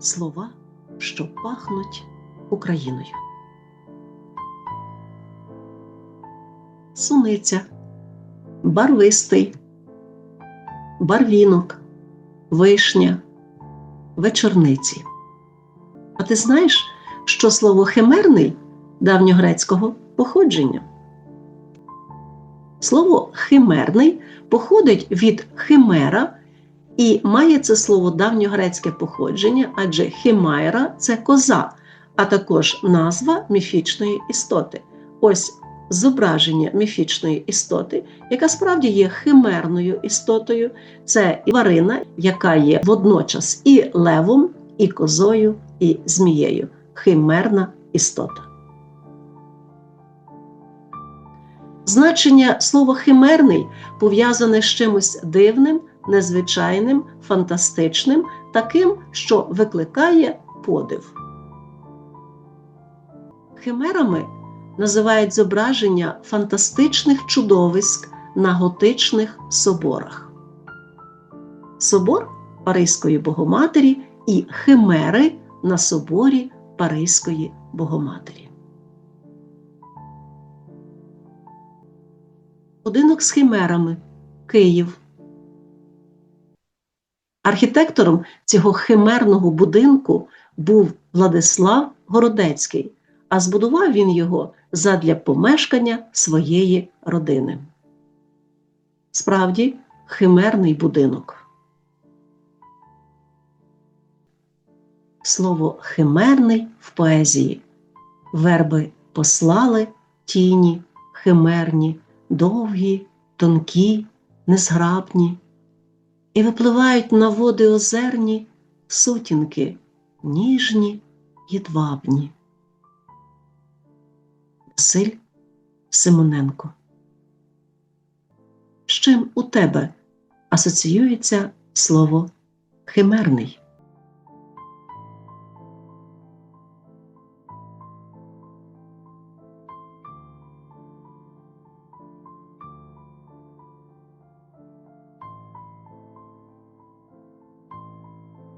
слова, що пахнуть Україною. Суниця, барвистий, барвінок, вишня, вечорниці. А ти знаєш, що слово химерний давньогрецького походження? Слово химерний походить від химера і має це слово давньогрецьке походження, адже химайра це коза, а також назва міфічної істоти. Ось зображення міфічної істоти, яка справді є химерною істотою. Це тварина, яка є водночас і левом, і козою, і змією. Химерна істота. Значення слова химерний пов'язане з чимось дивним, незвичайним, фантастичним, таким, що викликає подив. Химерами називають зображення фантастичних чудовиськ на готичних соборах. Собор Паризької Богоматері і Химери на соборі Паризької Богоматері. Будинок з химерами Київ. Архітектором цього химерного будинку був Владислав Городецький, а збудував він його задля помешкання своєї родини. Справді, химерний будинок. Слово химерний в поезії. Верби послали тіні, химерні, довгі, тонкі, незграбні, і випливають на води озерні сутінки, ніжні й двабні. Василь Симоненко. З чим у тебе асоціюється слово химерний?